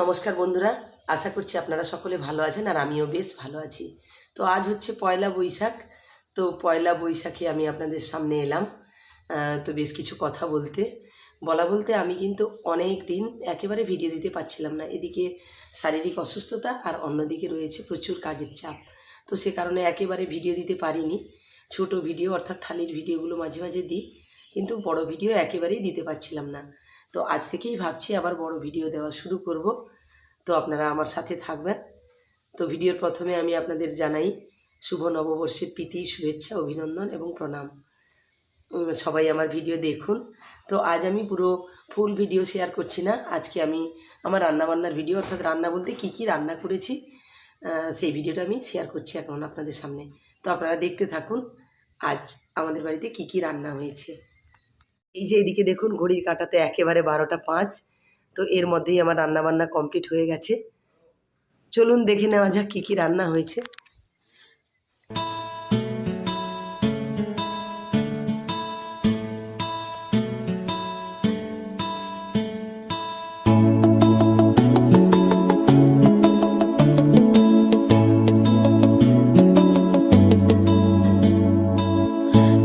নমস্কার বন্ধুরা, আশা করছি আপনারা সকলে ভালো আছেন আর আমিও বেশ ভালো আছি। তো আজ হচ্ছে পয়লা বৈশাখ, তো পয়লা বৈশাখে আমি আপনাদের সামনে এলাম তো বেশ কিছু কথা বলতে। বলা বলতে আমি কিন্তু অনেক দিন একেবারে ভিডিও দিতে পারছিলাম না। এদিকে শারীরিক অসুস্থতা আর অন্যদিকে রয়েছে প্রচুর কাজের চাপ। তো সে কারণে একেবারে ভিডিও দিতে পারিনি। ছোট ভিডিও অর্থাৎ থালির ভিডিওগুলো মাঝে মাঝে দিই, কিন্তু বড় ভিডিও একেবারেই দিতে পারছিলাম না। তো আজ থেকেই ভাবছি আবার বড় ভিডিও দেওয়া শুরু করব। তো আপনারা আমার সাথে থাকবেন। তো ভিডিওর প্রথমে আমি আপনাদের জানাই, শুভ নববর্ষের প্রীতি, শুভেচ্ছা, অভিনন্দন এবং প্রণাম। সবাই আমার ভিডিও দেখুন। তো আজ আমি পুরো ফুল ভিডিও শেয়ার করছি না। আজকে আমি আমার রান্নাবান্নার ভিডিও অর্থাৎ রান্না বলতে কী কী রান্না করেছি সেই ভিডিওটা আমি শেয়ার করছি এখন আপনাদের সামনে। তো আপনারা দেখতে থাকুন, আজ আমাদের বাড়িতে কী কী রান্না হয়েছে। এই যে এদিকে দেখুন, ঘড়ির কাটাতে একেবারে বারোটা পাঁচ। তো এর মধ্যেই আমার রান্না বান্না কমপ্লিট হয়ে গেছে। চলুন দেখে নেওয়া যাক কী কী রান্না হয়েছে।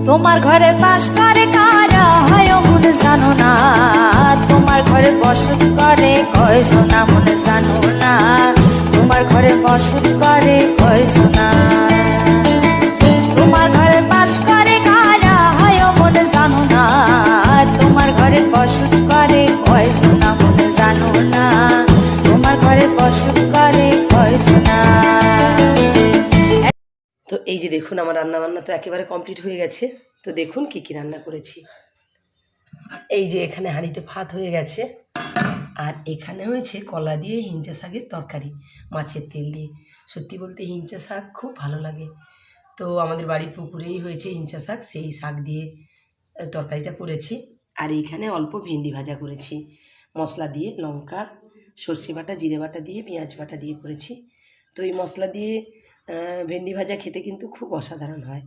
তোমার ঘরে বাস করে কারা বসত করে, কয় সোনা, মনে জানো না। তোমার ঘরে বসত করে, কয় সোনা। তোমার ঘরে বাস করে, কারা হয় মনে জানো না। তোমার ঘরে বসত করে, কয় সোনা, মনে জানো না। তোমার ঘরে বসত করে, কয় সোনা। তো এই যে দেখুন, আমার রান্না বান্না তো একেবারে কমপ্লিট হয়ে গেছে। তো দেখুন কি কি রান্না করেছি। এই যে এখানে হাঁড়িতে ভাত হয়ে গেছে। আর এখানে হয়েছে কলা দিয়ে হিঞ্চা শাকের তরকারি, মাছের তেল দিয়ে। সত্যি বলতে হিঞ্চা শাক খুব ভালো লাগে। তো আমাদের বাড়ির পুকুরেই হয়েছে হিঞ্চা শাক, সেই শাক দিয়ে তরকারিটা করেছি। আর এইখানে অল্প ভেন্ডি ভাজা করেছি। মশলা দিয়ে লঙ্কা, সর্ষে বাটা, জিরে বাটা দিয়ে, পেঁয়াজ বাটা দিয়ে করেছি। তো এই মশলা দিয়ে ভেন্ডি ভাজা খেতে কিন্তু খুব অসাধারণ হয়।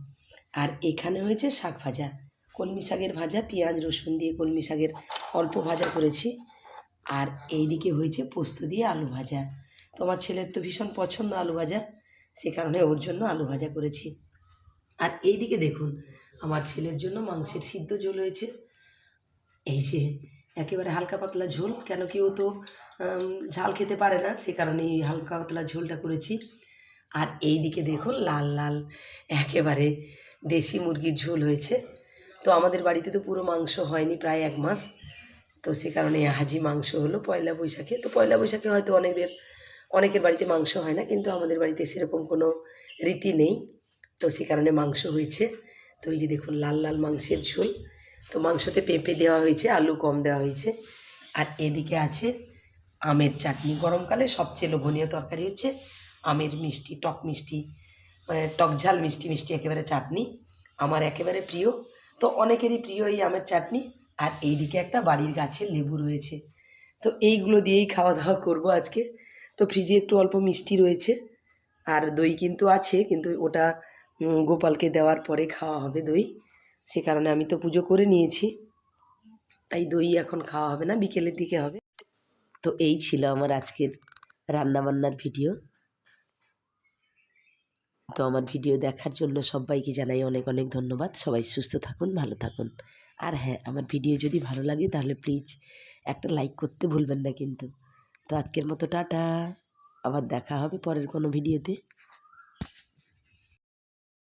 আর এখানে হয়েছে শাক ভাজা। কলমি শাকের ভাজা, পেঁয়াজ, রসুন দিয়ে কলমি শাকের অল্প ভাজা করেছি। আর এইদিকে হয়েছে পোস্ত দিয়ে আলু ভাজা। তো আমার ছেলের তো ভীষণ পছন্দ আলু ভাজা, সে কারণে ওর জন্য আলু ভাজা করেছি। আর এইদিকে দেখুন, আমার ছেলের জন্য মাংসের সিদ্ধ ঝোল হয়েছে। এই যে একেবারে হালকা পাতলা ঝোল, কেন কি ও তো ঝাল খেতে পারে না, সে কারণে এই হালকা পাতলা ঝোলটা করেছি। আর এই দিকে দেখুন, লাল লাল, একেবারে দেশি মুরগির ঝোল হয়েছে। তো আমাদের বাড়িতে তো পুরো মাংস হয়নি প্রায় এক মাস। তো সে কারণে হাজি মাংস হলো পয়লা বৈশাখে। তো পয়লা বৈশাখে হয়তো অনেকের অনেকের বাড়িতে মাংস হয় না, কিন্তু আমাদের বাড়িতে সেরকম কোনো রীতি নেই। তো সে কারণে মাংস হয়েছে। তো ওই যে দেখুন, লাল লাল মাংসের ঝোল। তো মাংসতে পেঁপে দেওয়া হয়েছে, আলু কম দেওয়া হয়েছে। আর এদিকে আছে আমের চাটনি। গরমকালে সবচেয়ে লোভনীয় তরকারি হচ্ছে আমের মিষ্টি, টক মিষ্টি মানে টক ঝাল মিষ্টি মিষ্টি একেবারে চাটনি। আমার একেবারে প্রিয়। তো অনেকেরই প্রিয় এই আমের চাটনি। আর এইদিকে একটা বাড়ির গাছের লেবু রয়েছে। তো এইগুলো দিয়েই খাওয়া দাওয়া করব আজকে। তো ফ্রিজে একটু অল্প মিষ্টি রয়েছে, আর দই কিন্তু আছে, কিন্তু ওটা গোপালকে দেওয়ার পরে খাওয়া হবে দই। সে কারণে আমি তো পুজো করে নিয়েছি। তাই দই এখন খাওয়া হবে না, বিকেলের দিকে হবে। তো এই ছিল আমার আজকের রান্নাবান্নার ভিডিও। তো আমার ভিডিও দেখার জন্য সবাইকে জানাই অনেক অনেক ধন্যবাদ। সবাই সুস্থ থাকুন, ভালো থাকুন। আর হ্যাঁ আমার ভিডিও যদি ভালো লাগে তাহলে প্লিজ একটা লাইক করতে ভুলবেন না কিন্তু। তো আজকের মতো টাটা। আবার দেখা হবে পরের কোনো ভিডিওতে।